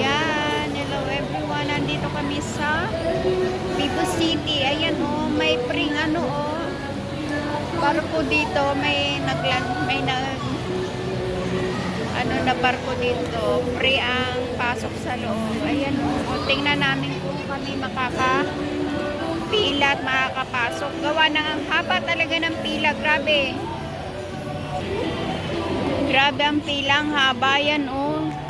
Yan, hello everyone. Nandito kami sa Vivo City. Ayan oh, may pring ano oh. Barko dito, may naglan, may nag ano na barko dito. Free ang pasok sa loob. Ayan oh. O, tingnan namin kung kami makaka pila at makakapasok. Gawa ng ang haba talaga ng pila. Grabe. Grabe ang pila. Ang haba yan oh.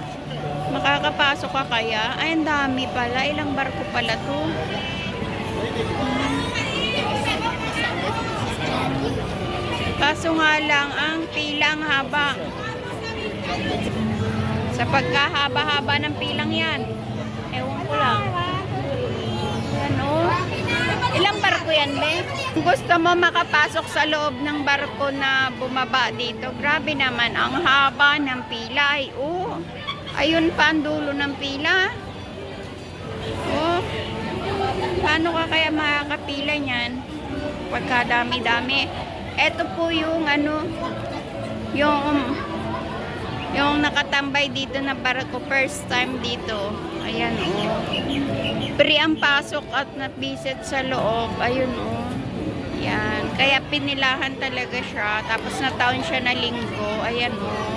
Makakapasok ka kaya? Ay, ang dami pala. Ilang barko pala to? Kaso nga lang, ang pilang haba. Sa pagkahaba-haba ng pilang yan. Ewan ko lang. Yan oh. Ilang barko yan, be? Gusto mo makapasok sa loob ng barko na bumaba dito, grabe naman, ang haba ng pila. Ay, oh. Ayun pa ang dulo ng pila. Oh. Paano ka kaya makakapila niyan? Pagkadami-dami. Ito po yung ano, yung yung nakatambay dito na barko first time dito. Ayan oh. Free ang pasok at na-visit sa loob. Ayun oh. Yan. Kaya pinilahan talaga siya. Tapos na taon siya na linggo. Ayan oh.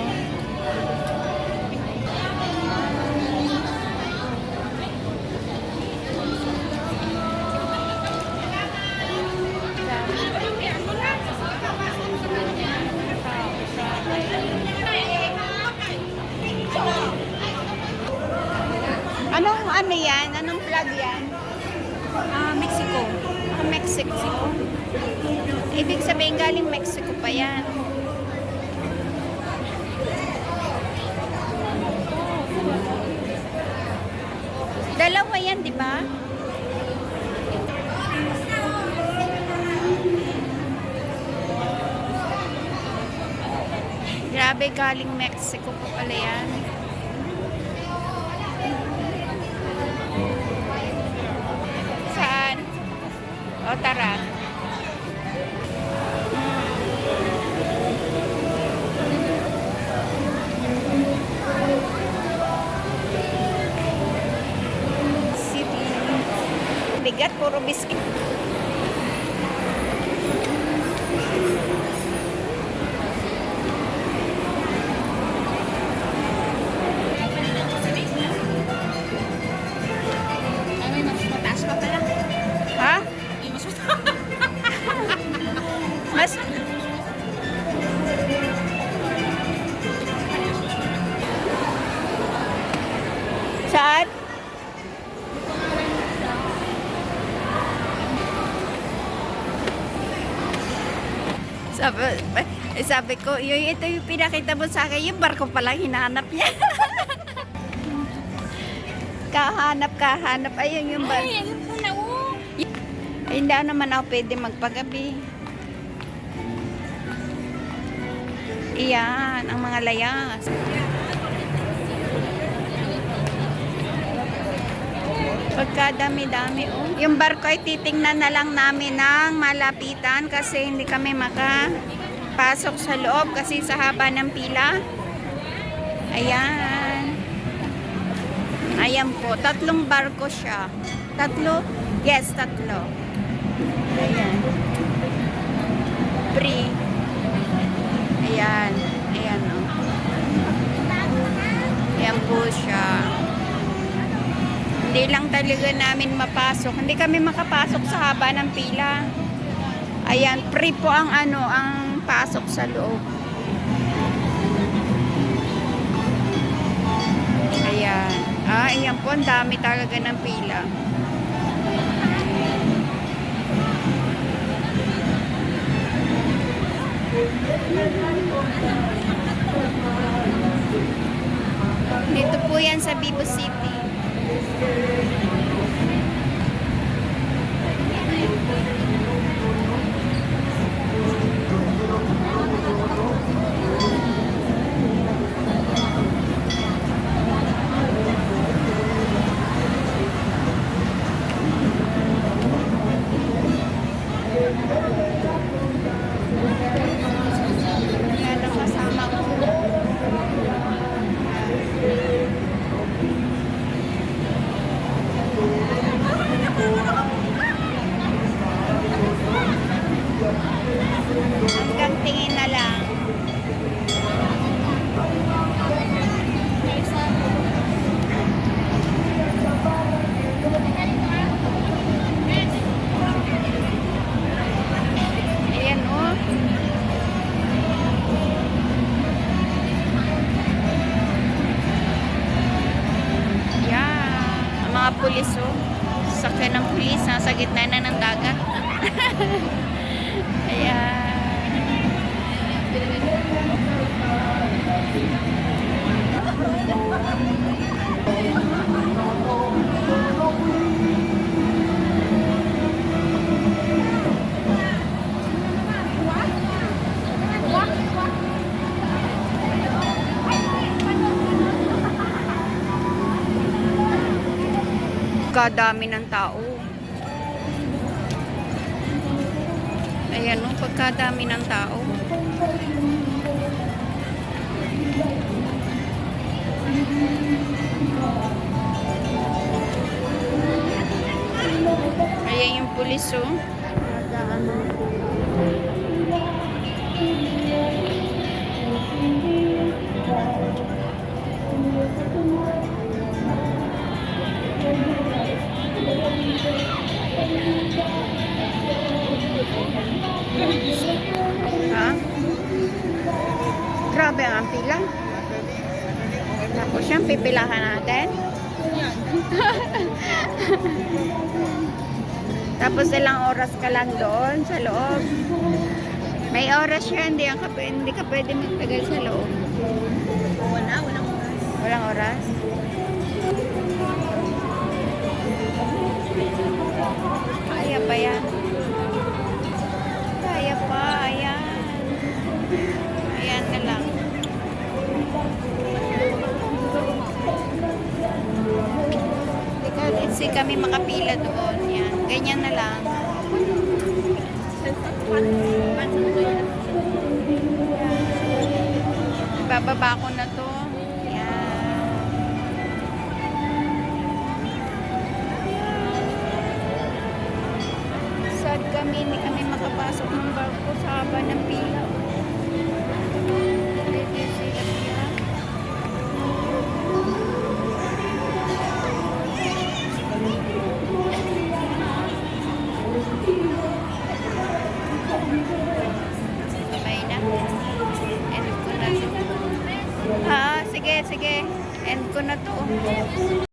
Ano yan? Anong flag yan? Ah, Mexico. Ah, Mexico. Ibig sabihin galing Mexico pa yan. Dalawa yan, di ba? Grabe, galing Mexico pa pala yan. Tara. City. Bigat, puro biscuit. Sabi, sabi ko, yung ito yung pinakita mo sa akin, yung barko pala hinahanap niya. kahanap, kahanap. Ayun yung barko. Ay, ayun pala, oh. Ay, hindi naman ako pwede magpagabi. Iyan, ang mga layas. Pagkadami-dami, oh. Yung barko ay titingnan na lang namin ng malapitan kasi hindi kami makapasok sa loob kasi sa haba ng pila. Ayan. Ayan po, tatlong barko siya. Tatlo? Yes, tatlo. Ayan. Free. Ayan. Ayan, oh. Ayan po siya. Hindi lang talaga namin mapasok. Hindi kami makapasok sa haba ng pila. Ayan, free po ang ano, ang pasok sa loob. Ayan. Ah, ayan po, ang dami talaga ng pila. Dito po yan sa Vivo City. Thank you. Pulis, oh. Sakyan ng pulis, nasa gitna na ng dagat. Ayan. Kadami ng tao. Ayan o, pagkadami ng tao. Ayan yung pulis o. Ha? Yan, pipilahan natin. Tapos ilang oras ka lang doon sa loob. May oras yan, hindi, pwede- hindi ka pwede magtagal sa loob. Wala, walang oras. Walang oras. Kasi kami makapila doon. Yan. Ganyan na lang. Bababa ko na to. Yan. Sad kami, hindi kami makapasok ng barko sa haba ng pila.